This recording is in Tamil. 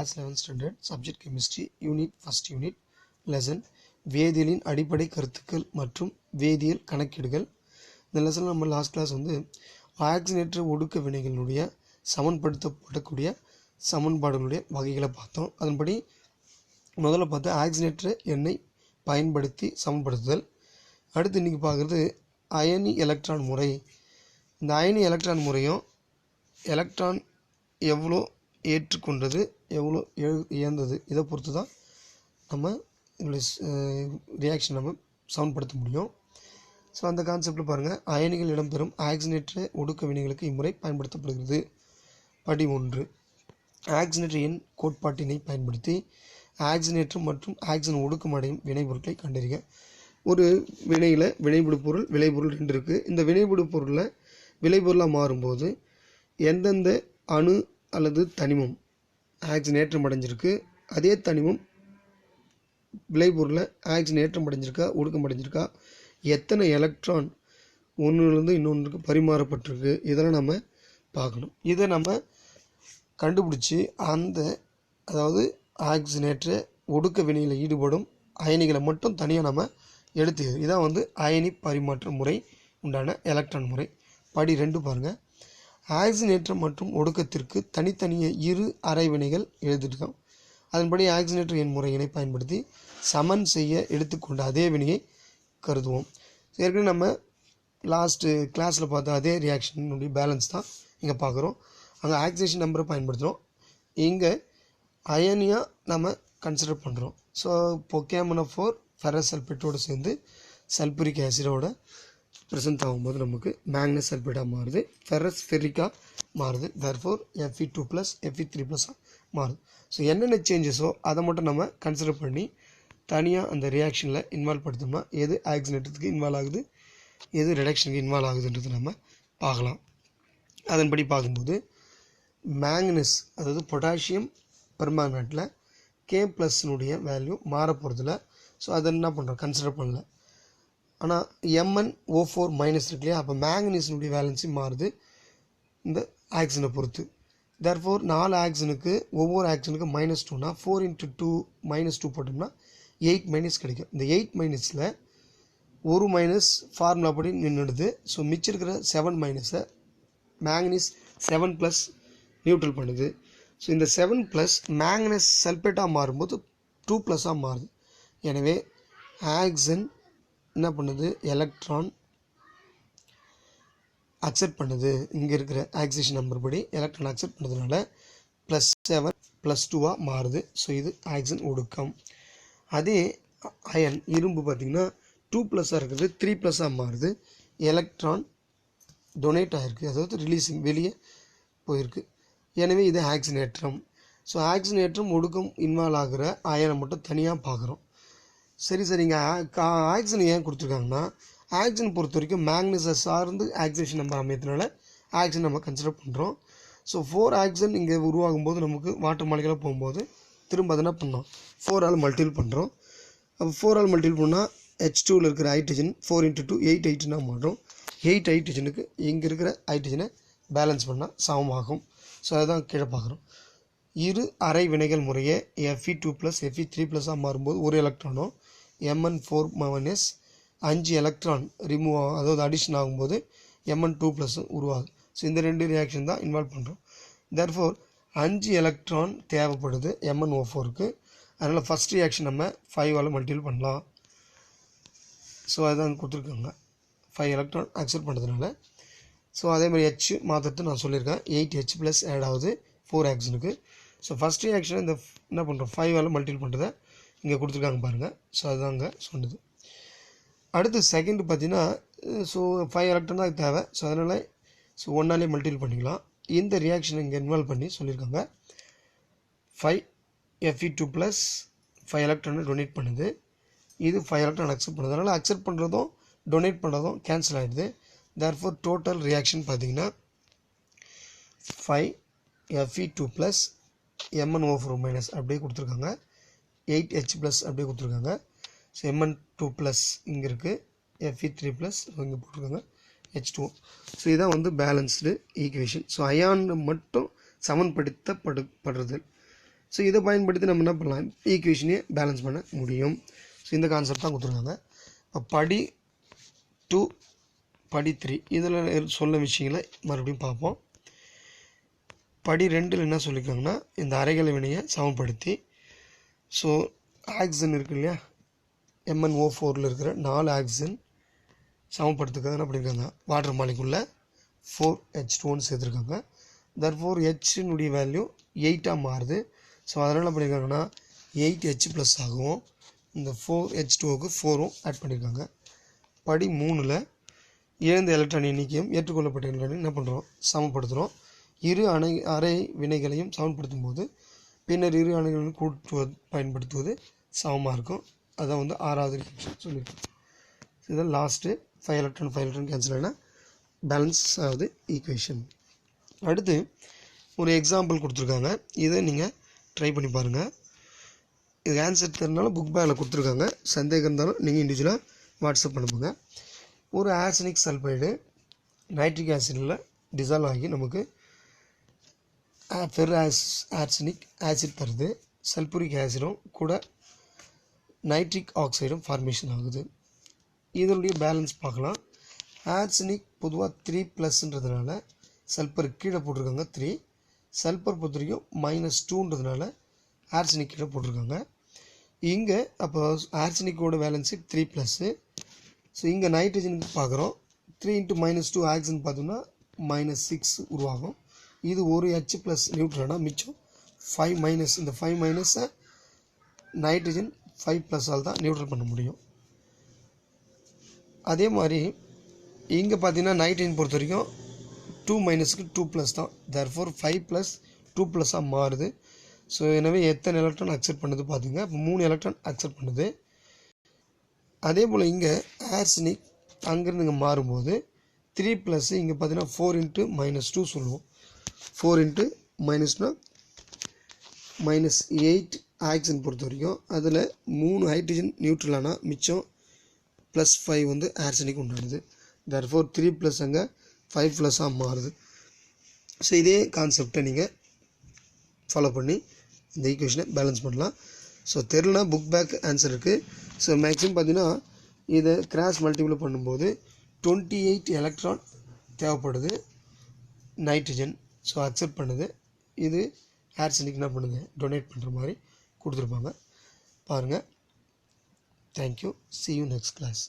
Class eleventh standard subject chemistry unit first unit lesson வேதியியலின் அடிப்படை கருத்துக்கள் மற்றும் வேதியியல் கணக்கீடுகள். இந்த லெசனில் நம்ம லாஸ்ட் கிளாஸ் வந்து ஆக்சினேட்டர் ஒடுக்க வினைகளுடைய சமன்படுத்தப்படக்கூடிய சமன்பாடுகளுடைய வகைகளை பார்த்தோம். அதன்படி முதல்ல பார்த்தா ஆக்சினேட்டர் எண்ணெய் பயன்படுத்தி சமன்படுத்துதல். அடுத்து இன்றைக்கி பார்க்குறது அயனி எலக்ட்ரான் முறை. இந்த அயனி எலக்ட்ரான் முறையும் எலக்ட்ரான் எவ்வளோ ஏற்றுக்கொண்டது எவ்வளோ இயந்தது இதை பொறுத்து தான் நம்ம இதனுடைய ரியாக்ஷன் நம்ம சமன்படுத்த முடியும். ஸோ அந்த கான்செப்டில் பாருங்கள் அயனிகள் இடம்பெறும். ஆக்சினேற்ற ஒடுக்க வினைகளுக்கு இம்முறை பயன்படுத்தப்படுகிறது. படி ஒன்று ஆக்சினேற்ற எண் கோட்பாட்டினை பயன்படுத்தி ஆக்சினேற்றம் மற்றும் ஆக்சிஜன் ஒடுக்கம் அடையும் வினைப்பொருட்களை கண்டறிக. ஒரு வினையில் வினைபடு பொருள் விளைபொருள் ரெண்டு இருக்குது இந்த வினைபடு பொருளில் விளைபொருளாக மாறும்போது எந்தெந்த அணு அல்லது தனிமம். ஆக்சிஜனேற்றம் அடைஞ்சிருக்கு. அதே தனிமம் விளைபொருளில் ஆக்சிஜன் ஏற்றம் அடைஞ்சிருக்கா ஒடுக்கம் அடைஞ்சிருக்கா? எத்தனை எலக்ட்ரான் ஒன்றுலேருந்து இன்னொன்றுக்கு பரிமாறப்பட்டிருக்கு? இதெல்லாம் நம்ம பார்க்கணும். இதை நம்ம கண்டுபிடிச்சி அந்த அதாவது ஆக்சிஜனேற்ற ஒடுக்க வினையில் ஈடுபடும் அயனிகளை மட்டும் தனியாக நம்ம எடுத்து இதான் வந்து அயனி பரிமாற்ற முறை உண்டான எலக்ட்ரான் முறை. படி ரெண்டு பாருங்கள் ஆக்சிஜனேற்றம் மற்றும் ஒடுக்கத்திற்கு தனித்தனியே இரு அரைவினைகள் எழுதியிருக்கோம். அதன்படி ஆக்சிஜனேற்ற எண் முறையினை பயன்படுத்தி சமன் செய்ய எடுத்துக்கொண்ட அதே வினையை கருதுவோம். ஏற்கனவே நம்ம லாஸ்ட்டு கிளாஸில் பார்த்த அதே ரியாக்ஷனுடைய பேலன்ஸ் தான் இங்கே பார்க்குறோம். அங்கே ஆக்சிஜேஷன் நம்பரை பயன்படுத்துகிறோம் இங்கே அயனியாக நம்ம கன்சிடர் பண்ணுறோம் ஸோ பொக்கேமனோ ஃபோர் ஃபெரஸ் சல்பேட்டோடு சேர்ந்து சல்புரிக் ஆசிடோட ப்ரெசென்ட் ஆகும்போது நமக்கு மேக்னஸ் சல்பேட்டாக மாறுது ஃபெரஸ் ஃபெரிக்காக மாறுது. Therefore F E two plus F E three ப்ளஸ்ஸாக மாறுது. ஸோ என்னென்ன சேஞ்சஸோ அதை மட்டும் நம்ம கன்சிடர் பண்ணி தனியாக அந்த ரியாக்ஷனில் இன்வால்வ் படுத்தோம்னா எது ஆக்சினேட்டத்துக்கு இன்வால்வ் ஆகுது எது ரிடக்ஷனுக்கு இன்வால்வ் ஆகுதுன்றது நம்ம பார்க்கலாம். அதன்படி பார்க்கும்போது மேங்கனஸ் அதாவது பொட்டாசியம் பெர்மாங்கனேட்டில் கே ப்ளஸ்னுடைய வேல்யூ மாற போகிறதில்ல ஸோ அதை என்ன பண்ணுறோம் கன்சிடர் பண்ணல. ஆனால் எம்என் ஓ ஃபோர் மைனஸ் இருக்கு இல்லையா? அப்போ மேங்கனீஸினுடைய வேலன்ஸி மாறுது. இந்த ஆக்சனை பொறுத்து. தர்ஃபோர் நாலு ஆக்சனுக்கு ஒவ்வொரு ஆக்சனுக்கு மைனஸ் டூனா four into two minus two போட்டோம்னா எயிட் மைனஸ் கிடைக்கும். இந்த எயிட் மைனஸில் ஒரு மைனஸ் ஃபார்முலா படி நின்றுடுது ஸோ மிச்சம் இருக்கிற செவன் மைனஸை மேங்கனீஸ் செவன் ப்ளஸ் நியூட்ரல் பண்ணுது. ஸோ இந்த செவன் ப்ளஸ் மேங்கனஸ் சல்பேட்டாக மாறும்போது டூ ப்ளஸ்ஸாக மாறுது. எனவே ஆக்சன் என்ன பண்ணுது? எலக்ட்ரான் அக்செப்ட் பண்ணுது. இங்கே இருக்கிற ஆக்சிஜன் நம்பர் படி எலக்ட்ரான் அக்செப்ட் பண்ணதுனால ப்ளஸ் செவன் ப்ளஸ் டூவாக மாறுது. ஸோ இது ஆக்சிஜன் ஒடுக்கம். அதே அயன் இரும்பு பார்த்திங்கன்னா டூ ப்ளஸ்ஸாக இருக்கிறது த்ரீ ப்ளஸ்ஸாக மாறுது. எலக்ட்ரான் டொனேட் ஆகிருக்கு அதாவது ரிலீஸிங் வெளியே போயிருக்கு. எனவே இது ஆக்சினேற்றம் ஸோ ஆக்சினேற்றம் ஒடுக்கம் இன்வால்வ் ஆகிற அயனை மட்டும் தனியாக பார்க்குறோம். சரி சரி இங்கே ஆக்சிஜன் ஏன் கொடுத்துருக்காங்கன்னா ஆக்சிஜன் பொறுத்த வரைக்கும் மேக்னஸை சார்ந்து ஆக்சிஜேஷன் நம்பர் அமையத்தினால ஆக்சிஜன் நம்ம கன்சிடர் பண்ணுறோம் ஸோ ஃபோர் ஆக்சிஜன் இங்கே உருவாகும் போது நமக்கு வாட்டர் மாளிகையில் போகும்போது திரும்ப அதை என்ன பண்ணோம்? ஃபோர் ஆல் மல்டிபிள் பண்ணுறோம் அப்போ ஃபோர் ஆல் மல்டிபிள் பண்ணால் ஹெச் டூவில் இருக்கிற hydrogen four into two eight ஹைட்ரஜனாக மாறும். எயிட் ஹைட்ரஜனுக்கு இங்கே இருக்கிற ஹைட்ரஜனை பேலன்ஸ் பண்ணால் சமமாகும். ஸோ அதுதான் கீழே பார்க்குறோம். இரு அரை வினைகள் முறையே F E two plus F E three ப்ளஸ்ஸாக மாறும்போது ஒரு எலக்ட்ரானும் எம்என் ஃபோர் மைனஸ் அஞ்சு எலக்ட்ரான் ரிமூவ் ஆகும் அதாவது அடிஷன் ஆகும்போது எம்என் டூ ப்ளஸ் உருவாகுது. ஸோ இந்த ரெண்டு ரியாக்ஷன் தான் இன்வால்வ் பண்ணுறோம் தேர்ஃபோர் அஞ்சு எலக்ட்ரான் தேவைப்படுது எம்என் ஓ ஃபோருக்கு அதனால் ஃபஸ்ட் ரியாக்ஷன் நம்ம ஃபைவால் மல்டிபிள் பண்ணலாம். ஸோ அதுதான் கொடுத்துருக்காங்க. ஃபைவ் எலக்ட்ரான் அக்செப்ட் பண்ணுறதுனால ஸோ அதே மாதிரி ஹெச் மாற்றுறது நான் சொல்லியிருக்கேன். எயிட் ஹெச் ப்ளஸ் ஆட் ஆகுது. ஃபோர் ஆக்ஷனுக்கு ஸோ ஃபஸ்ட் ரியாக்ஷன் இந்த என்ன பண்ணுறோம் ஃபைவால் மல்டிபிள் பண்ணுறதை இங்கே கொடுத்துருக்காங்க பாருங்கள் ஸோ அதுதாங்க சொன்னது. அடுத்து செகண்ட் பார்த்தீங்கன்னா ஸோ ஃபைவ் எலக்ட்ரான் தான் தேவை. ஸோ அதனால் ஸோ ஒன்னாலே மல்டிபிள் பண்ணிக்கலாம். இந்த ரியாக்ஷனை இங்கே இன்வால்வ் பண்ணி சொல்லியிருக்காங்க. Five F E two plus five எலக்ட்ரானை டொனேட் பண்ணுது. இது ஃபைவ் எலக்ட்ரான் அக்செப்ட் பண்ணுது. அதனால் அக்செப்ட் பண்ணுறதும் டொனேட் பண்ணுறதும் கேன்சல் ஆகிடுது தேர்ஃபோர் டோட்டல் ரியாக்ஷன் பார்த்தீங்கன்னா five F E two plus M N O four minus அப்படியே கொடுத்துருக்காங்க. எயிட் ஹெச் ப்ளஸ் அப்படியே கொடுத்துருக்காங்க. ஸோ எம்என் டூ ப்ளஸ் இங்கே இருக்குது எஃப்இ த்ரீ ப்ளஸ் இங்கே போட்டிருக்காங்க. ஹெச் டூ ஸோ இதான் வந்து பேலன்ஸ்டு ஈக்குவேஷன் ஸோ அயான் மட்டும் சமன்படுத்தப்படு படுறது ஸோ இதை பயன்படுத்தி நம்ம என்ன பண்ணலாம்? ஈக்குவேஷனையே பேலன்ஸ் பண்ண முடியும். ஸோ இந்த கான்செப்ட் தான் கொடுத்துருக்காங்க. இப்போ படி டூ படி த்ரீ இதில் சொல்ல விஷயங்களை மறுபடியும் பார்ப்போம். படி ரெண்டில் என்ன சொல்லியிருக்காங்கன்னா இந்த அரைகலை வினையை சமப்படுத்தி ஸோ ஆக்சன் இருக்கு இல்லையா? எம்என்ஓ ஃபோரில் இருக்கிற நாலு ஆக்சிஜன் சமப்படுத்துக்காக என்ன பண்ணியிருக்காங்க வாட்டர் மாலிக்குள்ள ஃபோர் ஹெச் டூன்னு சேர்த்துருக்காங்க. தர் ஃபோர் ஹெச்னுடைய வேல்யூ எயிட்டாக மாறுது. ஸோ அதனால் என்ன பண்ணியிருக்காங்கன்னா எயிட் ஹெச் ப்ளஸ் ஆகும் இந்த ஃபோர் ஹெச் டூவுக்கு ஃபோரும் ஆட் பண்ணியிருக்காங்க படி மூணில் இழந்த எலக்ட்ரான் எண்ணிக்கையும் ஏற்றுக்கொள்ளப்பட்ட எலக்ட்ரானையும் என்ன பண்ணுறோம் சமப்படுத்துகிறோம் இரு அணை அரை வினைகளையும் சமப்படுத்தும் போது பின்னர் இரு அணைகளையும் கூட்டுவது பயன்படுத்துவது சமமாக இருக்கும். அதான் வந்து ஆறாவது சொல்லியிருக்கோம் இதான் last five electron five electron cancel ஆனால் பேலன்ஸ் ஆகுது ஈக்குவேஷன் அடுத்து ஒரு எக்ஸாம்பிள் கொடுத்துருக்காங்க. இதை நீங்கள் ட்ரை பண்ணி பாருங்கள் இது ஆன்சர் தெரினாலும் புக் பேக்கில் கொடுத்துருக்காங்க. சந்தேகம் இருந்தாலும் நீங்கள் இண்டிவிஜுவலாக வாட்ஸ்அப் அனுப்புங்க ஒரு ஆர்சனிக் சல்ஃபைடு நைட்ரிக் ஆசிடில் டிசால்வ் ஆகி நமக்கு ஃபெர் ஆர்சனிக் ஆசிட் தருது. சல்பூரிக் ஆசிடும் கூட நைட்ரிக் ஆக்சைடும் ஃபார்மேஷன் ஆகுது. இதனுடைய பேலன்ஸ் பார்க்கலாம். ஆர்சனிக் பொதுவாக த்ரீ ப்ளஸ்ன்றதுனால சல்பர் கீழே போட்டிருக்காங்க த்ரீ சல்பர் பொறுத்த வரைக்கும் மைனஸ் டூன்றதுனால ஆர்சனிக் கீழே போட்டிருக்காங்க. இங்கே அப்போ ஆர்சனிக்கோட பேலன்ஸு த்ரீ ப்ளஸ்ஸு ஸோ இங்கே நைட்ரஜனுக்கு பார்க்குறோம். Three into minus two oxygen பார்த்தோம்னா மைனஸ் சிக்ஸ் உருவாகும். இது ஒரு ஹெச் ப்ளஸ் நியூட்ரனா மிச்சம் ஃபைவ் மைனஸ் இந்த ஃபைவ் மைனஸை நைட்ரஜன் ஃபைவ் ப்ளஸ்ஸால் தான் நியூட்ரல் பண்ண முடியும். அதே மாதிரி இங்கே பார்த்தீங்கன்னா நைட்ரஜன் பொறுத்த வரைக்கும் டூ மைனஸுக்கு டூ ப்ளஸ் தான். Therefore five plus two ப்ளஸ்ஸாக மாறுது. ஸோ எனவே எத்தனை எலக்ட்ரான் அக்செப்ட் பண்ணுது பார்த்துங்க இப்போ மூணு எலக்ட்ரான் அக்செப்ட் பண்ணுது. அதே போல் இங்கே ஆர்சினிக் அங்கேருந்து இங்கே மாறும்போது த்ரீ ப்ளஸ் இங்கே பார்த்தீங்கன்னா ஃபோர் இன்ட்டு மைனஸ் டூ சொல்லுவோம். ஃபோர் இன்ட்டு மைனஸ்னால் மைனஸ் எயிட் ஆக்சிஜன் பொறுத்த வரைக்கும் அதில் மூணு ஹைட்ரஜன் நியூட்ரலானா மிச்சம் ப்ளஸ் ஃபைவ் வந்து ஆர்சனிக் உண்டானது. தர் ஃபோர் த்ரீ ப்ளஸ் அங்கே ஃபைவ் ப்ளஸ்ஸாக மாறுது. ஸோ இதே கான்செப்டை நீங்கள் ஃபாலோ பண்ணி இந்த ஈக்குவேஷனை பேலன்ஸ் பண்ணலாம். ஸோ தெரிலனா புக் பேக் ஆன்சர் இருக்குது ஸோ மேக்ஸிமம் பார்த்தீங்கன்னா இதை கிராஸ் மல்டிபிள் பண்ணும்போது டுவெண்ட்டி எயிட் எலக்ட்ரான் தேவைப்படுது நைட்ரஜன் ஸோ அக்செப்ட் பண்ணுது. இது ஏர்செல்லுக்கு என்ன பண்ணுது. டொனேட் பண்ணுற மாதிரி கொடுத்துருப்பாங்க. பாருங்கள் thank you see you next class